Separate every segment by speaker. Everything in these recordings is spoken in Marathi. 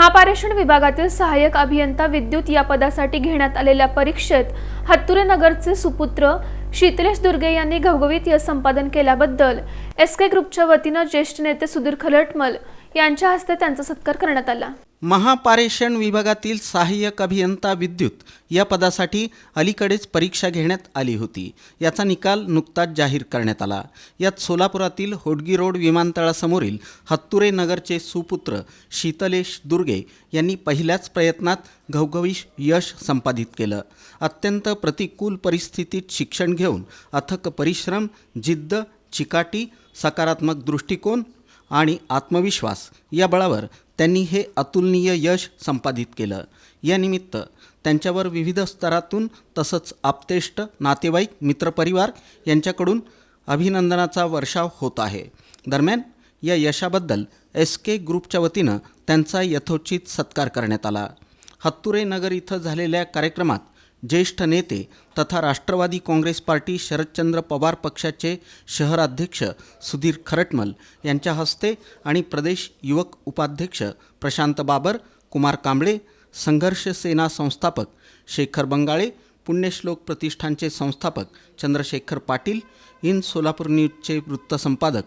Speaker 1: महापारेषण विभागातील सहाय्यक अभियंता विद्युत या पदासाठी घेण्यात आलेल्या परीक्षेत हत्तुरे नगरचे सुपुत्र शीतलेश दुर्गे यांनी घवघवीत यश संपादन केल्याबद्दल एस के ग्रुपच्या वतीनं ज्येष्ठ नेते सुधीर खलटमल यांच्या हस्ते त्यांचा सत्कार करण्यात आला.
Speaker 2: महापारेषण विभागातील सहाय्यक अभियंता विद्युत या पदासाठी अलीकडेच परीक्षा घेण्यात आली होती. याचा निकाल नुकताच जाहीर करण्यात आला. यात सोलापुरातील होडगी रोड विमानतळासमोरील हत्तुरे नगरचे सुपुत्र शीतलेश दुर्गे यांनी पहिल्याच प्रयत्नात घवघवीश यश संपादित केलं. अत्यंत प्रतिकूल परिस्थितीत शिक्षण घेऊन अथक परिश्रम जिद्द चिकाटी सकारात्मक दृष्टिकोन आणि आत्मविश्वास या बळावर त्यांनी हे अतुलनीय यश संपादित केलं. यानिमित्त त्यांच्यावर विविध स्तरातून तसंच आप्तेष्ट नातेवाईक मित्रपरिवार यांच्याकडून अभिनंदनाचा वर्षाव होत आहे. दरम्यान या यशाबद्दल एस के ग्रुपच्या वतीनं त्यांचा यथोचित सत्कार करण्यात आला. हत्तुरे नगर इथं झालेल्या कार्यक्रमात ज्येष्ठ नेते तथा राष्ट्रवादी काँग्रेस पार्टी शरदचंद्र पवार पक्षाचे शहराध्यक्ष सुधीर खरटमल यांच्या हस्ते आणि प्रदेश युवक उपाध्यक्ष प्रशांत बाबर कुमार कांबळे संघर्ष सेना संस्थापक शेखर बंगाळे पुण्यश्लोक प्रतिष्ठानचे संस्थापक चंद्रशेखर पाटील इन सोलापूर न्यूजचे वृत्तसंपादक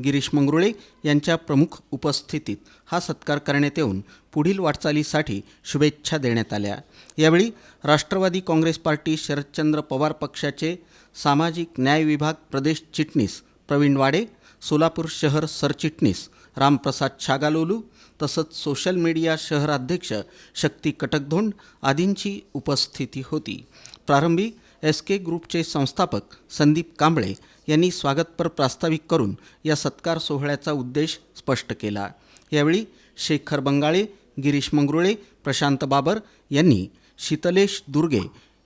Speaker 2: गिरीश मंगरुळे यांच्या प्रमुख उपस्थितीत हा सत्कार करण्यात येऊन पुढील वाटचालीसाठी शुभेच्छा देण्यात आल्या. यावेळी राष्ट्रवादी काँग्रेस पार्टी शरदचंद्र पवार पक्षाचे सामाजिक न्याय विभाग प्रदेश चिटणीस प्रवीण वाडे सोलापूर शहर सरचिटणीस रामप्रसाद छागालोलू तसंच सोशल मीडिया शहर अध्यक्ष शक्ती कटकधोंड आदींची उपस्थिती होती. प्रारंभी एस के ग्रुपचे संस्थापक संदीप कांबळे यांनी स्वागतपर प्रास्ताविक करून या सत्कार सोहळ्याचा उद्देश स्पष्ट केला. यावेळी शेखर बंगाळे गिरीश मंगरुळे प्रशांत बाबर यांनी शीतलेश दुर्गे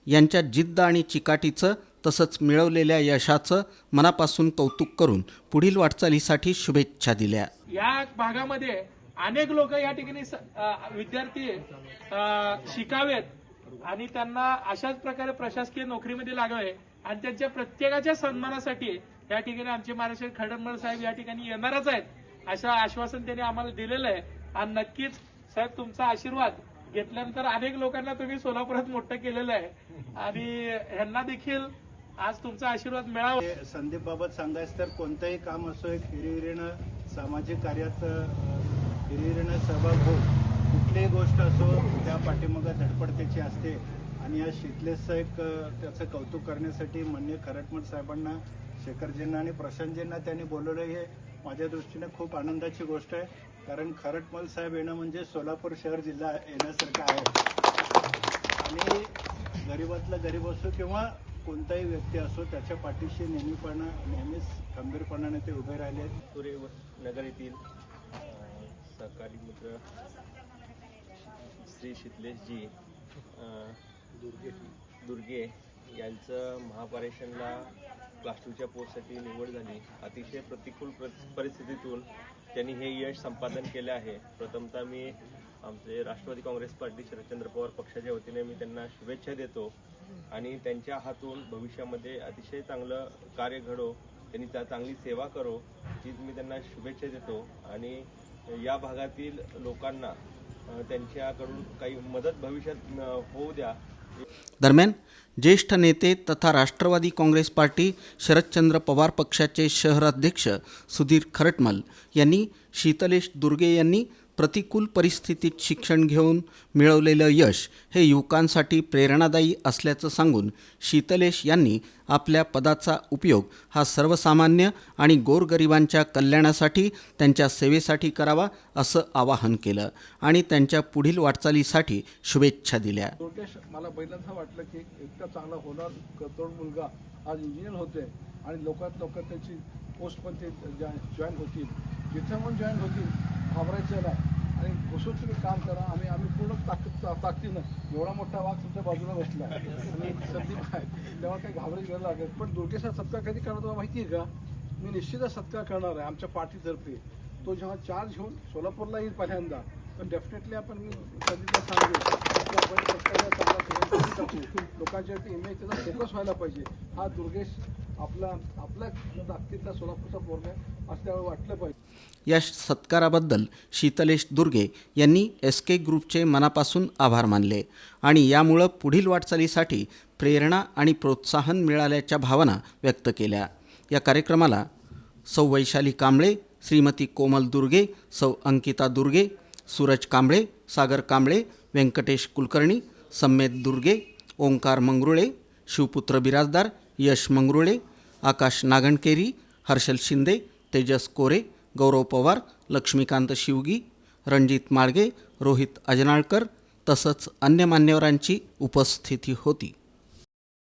Speaker 2: यांच्या जिद्द आणि चिकाटीचं तसंच मिळवलेल्या यशाचं मनापासून कौतुक करून पुढील वाटचालीसाठी शुभेच्छा दिल्या.
Speaker 3: या भागामध्ये अनेक लोक या ठिकाणी विद्यार्थी शिकावेत. आणि त्यांना अशाच प्रकारे प्रशासकीय नोकरीमध्ये लागावे आणि त्यांच्या प्रत्येकाच्या सन्मानासाठी या ठिकाणी आमचे महाराष्ट्र खडनमळ साहेब या ठिकाणी येणारच आहेत असं आश्वासन त्यांनी आम्हाला दिलेलं आहे. आणि नक्कीच साहेब तुमचा आशीर्वाद घेतल्यानंतर अनेक लोकांना तुम्ही सोलापुरात मोठं केलेलं आहे. आणि ह्यांना देखील आज तुमचा आशीर्वाद मिळावा.
Speaker 4: संदीप बाबत सांगायचं तर कोणतंही काम असो एक हिरिहिरीनं सामाजिक कार्यात हिरिहिरीनं सहभाग हो कुठलीही गोष्ट असो त्या पाठीमागं धडपडतेची असते. आणि या शितलेचं एक त्याचं कौतुक करण्यासाठी मान्य खरटमठ साहेबांना शेखरजींना आणि प्रशांतजींना त्यांनी बोलवलं हे माझ्या दृष्टीने खूप आनंदाची गोष्ट आहे. कारण खरटमल साहेब येणं म्हणजे सोलापूर शहर जिल्हा येण्यासारखं आहे. आणि गरीबातला गरीब असो किंवा कोणताही व्यक्ती असो त्याच्या पाठीशी नेहमीपणा नेहमीच खंबीरपणाने ते उभे राहिले. आहेत
Speaker 5: तुरे नगर येथील सहकारी मित्र श्री शितलेशजी दुर्गे. दुर्गे यांचं महापारेषणला क्लास टूच्या पोस्टसाठी निवड झाली. अतिशय प्रतिकूल परिस- परिस्थितीतून त्यांनी हे यश संपादन केले आहे. प्रथमतः मी आमचे राष्ट्रवादी काँग्रेस पार्टी शरदचंद्र पवार पक्षाच्या वतीने मी त्यांना शुभेच्छा देतो आणि त्यांच्या हातून भविष्यामध्ये अतिशय चांगलं कार्य घडो त्यांनी त्या चांगली सेवा करो हीच मी त्यांना शुभेच्छा देतो. आणि या भागातील लोकांना त्यांच्याकडून काही मदत भविष्यात होऊ द्या.
Speaker 2: दरम्यान ज्येष्ठ नेते तथा राष्ट्रवादी काँग्रेस पार्टी शरदचंद्र पवार पक्षाचे शहराध्यक्ष सुधीर खरटमल यांनी शीतलेश दुर्गे यांनी प्रतिकूल परिस्थितीत शिक्षण घेऊन मिळवलेलं यश हे युवकांसाठी प्रेरणादायी असल्याचं सांगून शीतलेश यांनी आपल्या पदाचा उपयोग हा सर्वसामान्य आणि गोरगरिबांच्या कल्याणासाठी त्यांच्या सेवेसाठी करावा असं आवाहन केलं आणि त्यांच्या पुढील वाटचालीसाठी शुभेच्छा दिल्या.
Speaker 6: मला पहिल्यांदा वाटलं की इतका चांगला होणार तरुण मुलगा आज इंजिनियर होते आणि लोकात लवकर त्याची पोस्ट पण ते जॉईन होतील. जिथे पण जॉईन होतील घाबरायचं नाही. आणि घुसून तुम्ही काम करा. आम्ही आम्ही पूर्ण ताकद ताकदीनं एवढा मोठा वाघ तुमच्या बाजूला बसला. आणि संदीप आहे तेव्हा काही घाबरायची गरज लागेल पण दुर्गेशचा सत्कार कधी करणार तुम्हाला माहिती आहे का? मी निश्चितच सत्कार करणार आहे. आमच्या पार्टीतर्फे तो जेव्हा चार्ज घेऊन सोलापूरला येईल पहिल्यांदा पण डेफिनेटली आपण मी संदीपला सांगू की आपण सत्कारला चांगला टाकू लोकांच्या इमेज त्याचा फोकस व्हायला पाहिजे. हा दुर्गेश आपला आपल्या सोलापूरचा पोरगा असं त्यावेळी वाटलं पाहिजे.
Speaker 2: या सत्काराबद्दल शीतलेश दुर्गे यांनी एस के ग्रुपचे मनापासून आभार मानले आणि यामुळं पुढील वाटचालीसाठी प्रेरणा आणि प्रोत्साहन मिळाल्याच्या भावना व्यक्त केल्या. या कार्यक्रमाला सौ वैशाली कांबळे श्रीमती कोमल दुर्गे सौ अंकिता दुर्गे सूरज कांबळे सागर कांबळे व्यंकटेश कुलकर्णी सम्मेद दुर्गे ओंकार मंगरुळे शिवपुत्र बिराजदार यश मंगरुळे आकाश नागणकेरी हर्षल शिंदे तेजस कोरे गौरव पवार लक्ष्मीकांत शिवगी रणजित माळगे रोहित अजनाळकर तसंच अन्य मान्यवरांची उपस्थिती होती.